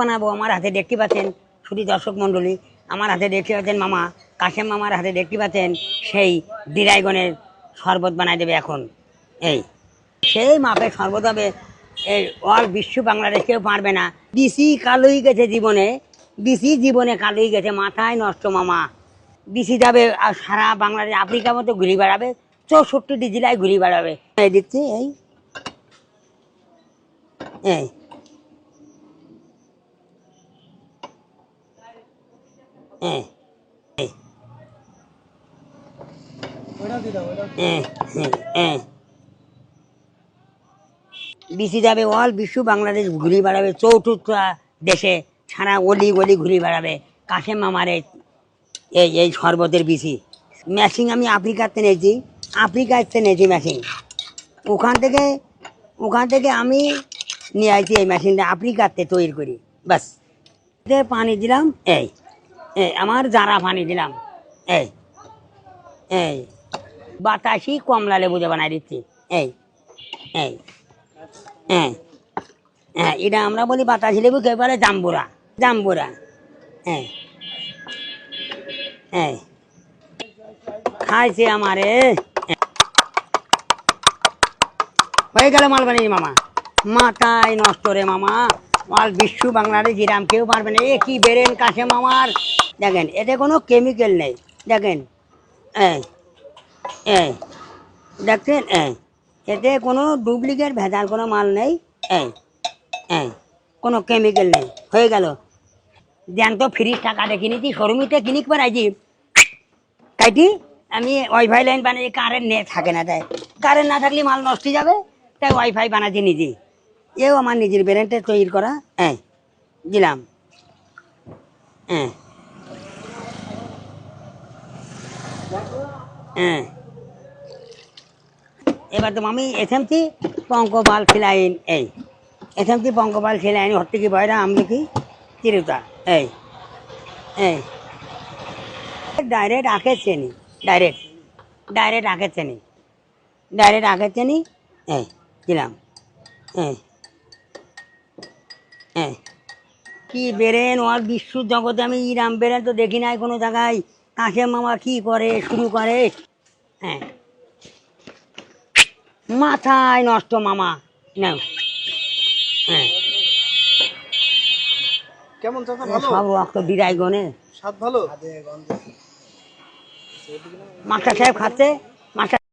বানাবো, আমার হাতে দেখতে পাচ্ছেন শুধু দর্শক মণ্ডলী, আমার হাতে দেখতে পাচ্ছেন মামা, কাশেম মামার হাতে দেখতে পাচ্ছেন, সেই ডিরাইগনের শরবত বানাই দেবে এখন। এই, সেই মাপে শরবত হবে, এই অল বিশ্ব বাংলাদেশ কেউ পারবে না। বিসি কালোই গেছে জীবনে বিসি জীবনে কালোই গেছে, মাথায় নষ্ট মামা। বিসি যাবে আর সারা বাংলাদেশ আফ্রিকা মতো ঘুরে বেড়াবে চৌষট্টিটি জেলায় ঘুরে বেড়াবে। দিচ্ছি, এই। এই হ্যাঁ হ্যাঁ হ্যাঁ হ্যাঁ হ্যাঁ বিসি যাবে অল বিশ্ব, বাংলাদেশ ঘুরে বেড়াবে চৌঠুটা দেশে সারা অলি গলি ঘুরে বেড়াবে, কাশেম মামার এই এই শরবতের বিসি। ম্যাচিং আমি আফ্রিকাতে নিয়েছি আফ্রিকাতে নিয়েছি ম্যাচিং। ওখান থেকে ওখান থেকে আমি নিয়ে আসছি এই মেশিনটা আফ্রিকাতে তৈরি করি বাস পানি দিলাম, এই। আমার জারা পানি দিলাম। এই এই, বাতাসি কমলা লেবু দিয়ে বানাই দিচ্ছি। এই এই হ্যাঁ হ্যাঁ এটা আমরা বলি বাতাসি লেবু, কে বলে? জাম্বুরা জাম্বুরা। হ্যাঁ হ্যাঁ খাইছে আমারে। হয়ে গেল মালবানি মামা। মাথায় নষ্ট রে মামা। মাল বিশ্ব বাংলাদেশ জিরাম, কেউ পারবে না। এ কি বেরেন কাছে মামার দেখেন, এতে কোনো কেমিক্যাল নেই। দেখেন, এই দেখছেন এতে কোনো ডুপ্লিকেট ভেজাল কোনো মাল নেই। এই কোনো কেমিক্যাল নেই। হয়ে গেল। দেন তো ফ্রিজ টাকা দেখে নিচ্ছি শোরুমিতে কিনিক পারাইছি কাইটি আমি ওয়াইফাই লাইন বানিয়ে কারেন্ট নেট থাকে না তাই। কারেন্ট না থাকলে মাল নষ্ট যাবে, তাই ওয়াইফাই বানাচ্ছি নিজে। এও আমার নিজের ব্রেনটে তৈরি করা। হ্যাঁ দিলাম। হ্যাঁ হ্যাঁ এবার তো আমি এসএমসি পঙ্কপাল খিলাইন এই। এসএমসি পঙ্কপাল খিলাইন হর্তিকি বয়রা আমলকি চিরুতা এই। এই। ডাইরেক্ট আখের চেনি ডাইরেক্ট ডাইরেক্ট আখের চেনি ডাইরেক্ট আখের চেনি এই, দিলাম। এই। কি বেরেন ওর বিশ্ব জগতে আমি ইরাম বেরেন তো দেখি নাই কোনো জায়গায়। কাশে মামা কি করে শুরু করে? হ্যাঁ। মাথায় নষ্ট মামা। নাও। হ্যাঁ। কেমন চাচা ভালো? সব রক্ত বিরাই গনে। স্বাদ ভালো? মাস্টার সাহেব খাচ্ছে?